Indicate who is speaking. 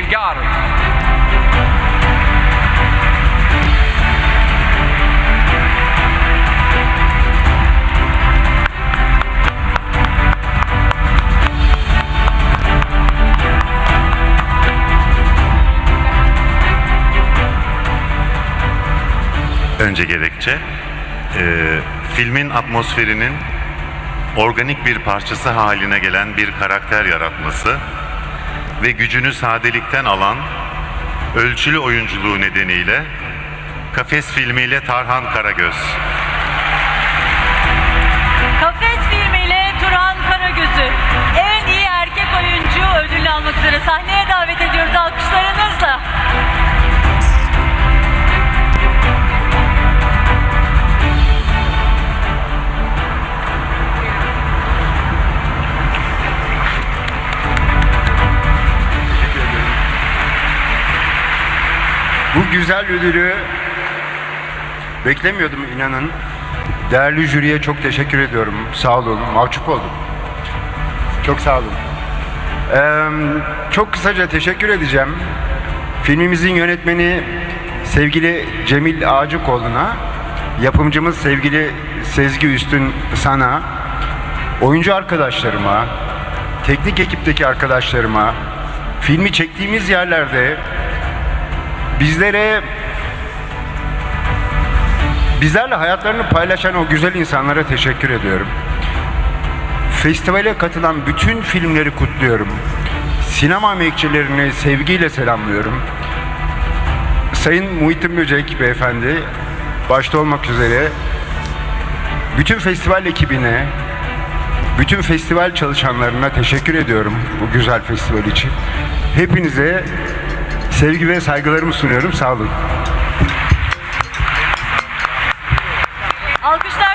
Speaker 1: Sevgi Arın.
Speaker 2: Önce gerekçe, e, filmin atmosferinin organik bir parçası haline gelen bir karakter yaratması ve gücünü sadelikten alan ölçülü oyunculuğu nedeniyle Kafes filmiyle Tarhan Karagöz.
Speaker 3: Kafes filmiyle Turan Karagöz'ü en iyi erkek oyuncu ödülünü almak üzere sahneye
Speaker 4: Bu güzel ödülü beklemiyordum inanın. Değerli jüriye çok teşekkür ediyorum. Sağ olun. Mahcup oldum. Çok sağ olun. Ee, çok kısaca teşekkür edeceğim. Filmimizin yönetmeni sevgili Cemil Ağacıkoğlu'na, yapımcımız sevgili Sezgi Üstün sana, oyuncu arkadaşlarıma, teknik ekipteki arkadaşlarıma, filmi çektiğimiz yerlerde bizlere bizlerle hayatlarını paylaşan o güzel insanlara teşekkür ediyorum. Festivale katılan bütün filmleri kutluyorum. Sinema emekçilerini sevgiyle selamlıyorum. Sayın Muhittin Böcek beyefendi başta olmak üzere bütün festival ekibine, bütün festival çalışanlarına teşekkür ediyorum bu güzel festival için. Hepinize sevgi ve saygılarımı sunuyorum. Sağ olun.
Speaker 3: Alkışlar